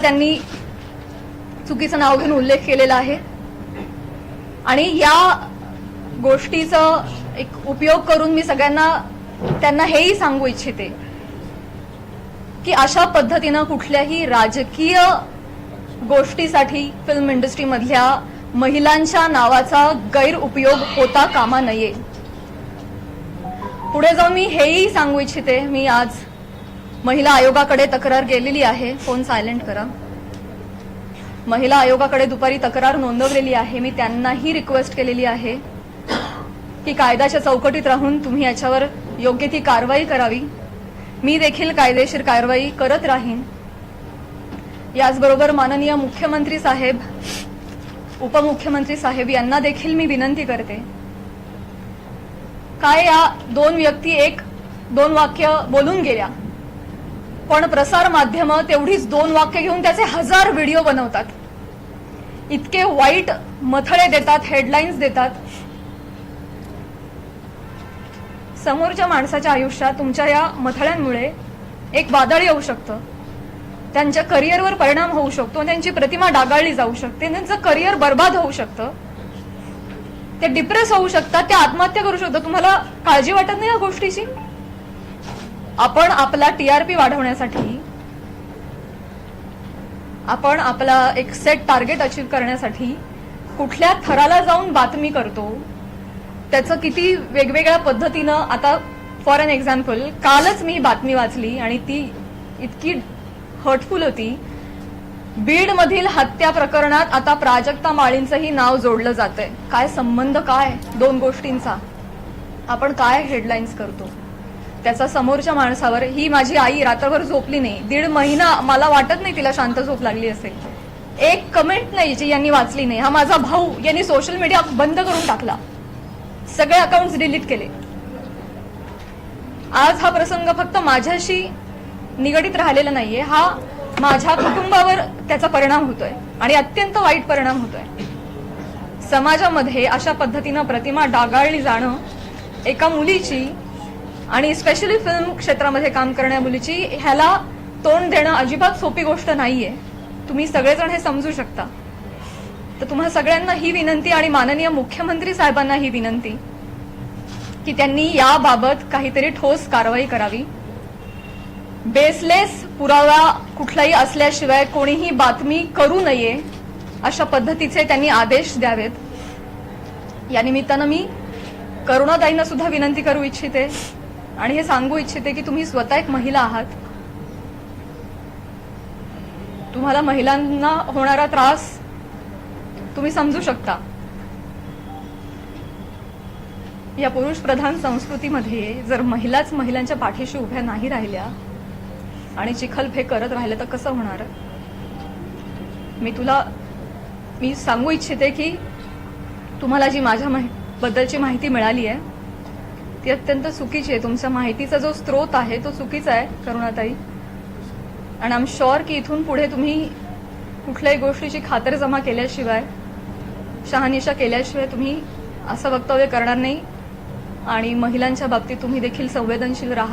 त्यांनी चुकीचं नाव घेऊन उल्लेख केलेला आहे. आणि या गोष्टीचा एक उपयोग करून मी सगळ्यांना त्यांना हेही सांगू इच्छिते की अशा पद्धतीनं कुठल्याही राजकीय गोष्टीसाठी फिल्म इंडस्ट्रीमधल्या महिलांच्या नावाचा गैरउपयोग होता कामा नये. पुढे जाऊन मी हेही सांगू इच्छिते मी आज महिला आयोगाकडे तक्रार गेलेली आहे. फोन सायलेंट करा. महिला आयोगाकडे दुपारी तक्रार नोंदवलेली आहे. मी त्यांनाही रिक्वेस्ट केलेली आहे की कायद्याच्या चौकटीत राहून तुम्ही याच्यावर योग्य ती कारवाई करावी. मी देखील कायदेशीर कारवाई करत राहीन. याचबरोबर माननीय मुख्यमंत्री साहेब उपमुख्यमंत्री साहेब यांना देखील मी विनंती करते. काय या दोन व्यक्ती एक दोन वाक्य बोलून गेल्या? पण प्रसार माध्यम तेवढीच दोन वाक्य घेऊन त्याचे हजार व्हिडिओ बनवतात. इतके वाईट मथळे देतात हेडलाईन्स देतात. समोरच्या माणसाच्या आयुष्यात तुमच्या या मथळ्यांमुळे एक वादळ येऊ शकतं. त्यांच्या करिअरवर परिणाम होऊ शकतो त्यांची प्रतिमा डागाळली जाऊ शकते. त्यांचं करिअर बर्बाद होऊ शकतं. ते डिप्रेस होऊ शकतात ते आत्महत्या करू शकतात. तुम्हाला काळजी वाटत नाही या गोष्टीची? आपण आपला टीआरपी वाढवण्यासाठी आपण आपला एक सेट टार्गेट अचीव करण्यासाठी कुठल्या थराला जाऊन बातमी करतो त्याचं किती वेगवेगळ्या पद्धतीनं आता फॉर अन एक्झाम्पल कालच मी बातमी वाचली आणि ती इतकी हर्टफुल होती. बीड मधील हत्या प्रकरणात आता प्राजक्ता माळींचंही नाव जोडलं जातंय. काय संबंध काय दोन गोष्टींचा? आपण काय हेडलाईन्स करतो? त्याचा समोरच्या माणसावर ही माझी आई रात्रभर झोपली नाही. दीड महिना मला वाटत नाही तिला शांत झोप लागली असेल. एक कमेंट नाही जी यांनी वाचली नाही. हा माझा भाऊ यांनी सोशल मीडिया बंद करून टाकला. सगळे अकाउंट डिलीट केले. आज हा प्रसंग फक्त माझ्याशी निगडीत राहिलेला नाहीये. हा माझ्या कुटुंबावर त्याचा परिणाम होतोय आणि अत्यंत वाईट परिणाम होतोय. समाजामध्ये अशा पद्धतीनं प्रतिमा डागाळली जाणं एका मुलीची आणि स्पेशली फिल्म क्षेत्रामध्ये काम करण्या मुलीची ह्याला तोंड देणं अजिबात सोपी गोष्ट नाहीये. तुम्ही सगळेजण हे समजू शकता. तर तुम्हा सगळ्यांना ही विनंती आणि माननीय मुख्यमंत्री साहेबांना ही विनंती की त्यांनी याबाबत काहीतरी ठोस कारवाई करावी. बेसलेस पुरावा कुठलाही असल्याशिवाय कोणीही बातमी करू नये अशा पद्धतीचे त्यांनी आदेश द्यावेत. या निमित्तानं मी करुणाताईंना सुद्धा विनंती करू इच्छिते. आणि हे सांगू इच्छिते की तुम्ही स्वतः एक महिला आहात. तुम्हाला महिलांना होणारा त्रास तुम्ही समजू शकता. या पुरुष प्रधान संस्कृतीमध्ये जर महिलाच महिलांच्या पाठीशी उभ्या नाही राहिल्या आणि चिखलफेक करत राहिलं तर कसं होणार? मी तुला मी सांगू इच्छिते की तुम्हाला जी माझ्या माहि- बद्दलची माहिती मिळाली आहे ती अत्यंत चुकीची आहे. तुमच्या माहितीचा जो स्रोत आहे तो चुकीचा आहे करुणाताई. आणि आम शुअर की इथून पुढे तुम्ही कुठल्याही गोष्टीची खातरजमा केल्याशिवाय शहानिशा केल्याशिवाय तुम्ही असं वक्तव्य करणार नाही. आणि महिलांच्या बाबतीत तुम्ही देखील संवेदनशील राहाल.